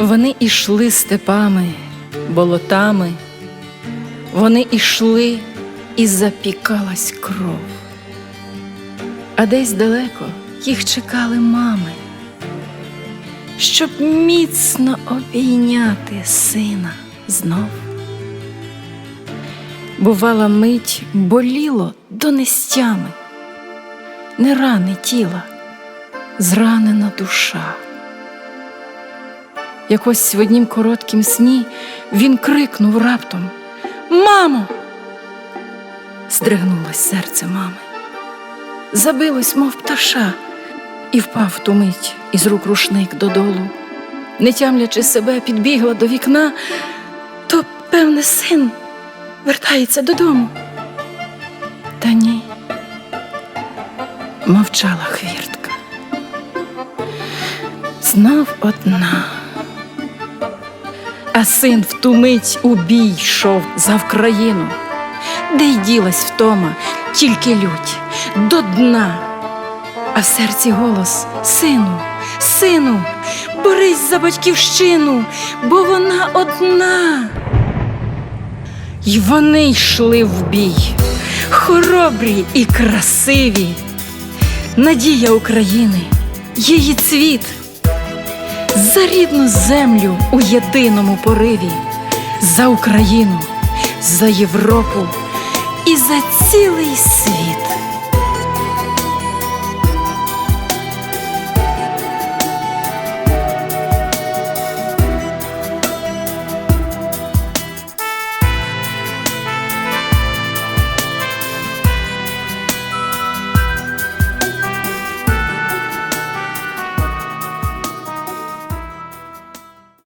Вони ішли степами, болотами, вони ішли і запікалась кров. А десь далеко їх чекали мами, щоб міцно обійняти сина знов. Бувала мить, боліло до нестями, не рани тіла, зранена душа. Якось в однім короткім сні він крикнув раптом Мамо! Здригнулось серце мами, забилось, мов пташа, і впав ту мить із рук рушник додолу. Не тямлячи себе, підбігла до вікна, то, певне, син вертається додому. Та ні, мовчала хвіртка. Знов одна. А син в ту мить у бій йшов за Вкраїну, де й ділась втома, тільки лють до дна. А в серці голос Сину, сину, борись за батьківщину, бо вона одна. Й вони йшли в бій, хоробрі і красиві. Надія України, її цвіт за рідну землю у єдиному пориві, за Україну, за Європу і за цілий.